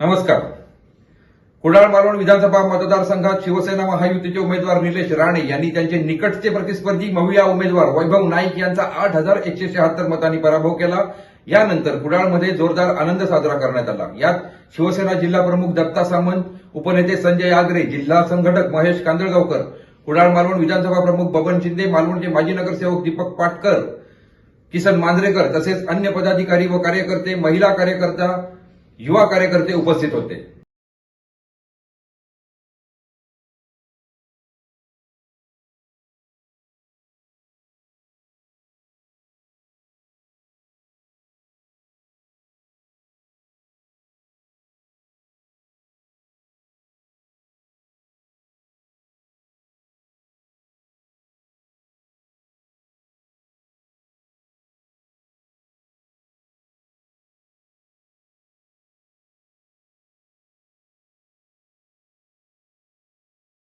नमस्कार. कुडाळ मालवण विधानसभा मतदारसंघात शिवसेना महायुतीचे उमेदवार निलेश राणे यांनी त्यांचे निकटचे प्रतिस्पर्धी मविया उमेदवार वैभव नाईक यांचा आठ हजार एकशे शहात्तर मतांनी पराभव केला. यानंतर कुडाळमध्ये जोरदार आनंद साजरा करण्यात आला. यात शिवसेना जिल्हा प्रमुख दत्ता सामंत उपनेते संजय आगरे जिल्हा संघटक महेश कांदळगावकर कुडाळ मालवण विधानसभा प्रमुख बबन शिंदे मालवणचे माजी नगरसेवक दीपक पाटकर किसन मांजरेकर तसेच अन्य पदाधिकारी व कार्यकर्ते महिला कार्यकर्ता युवा कार्यकर्ते उपस्थित होते.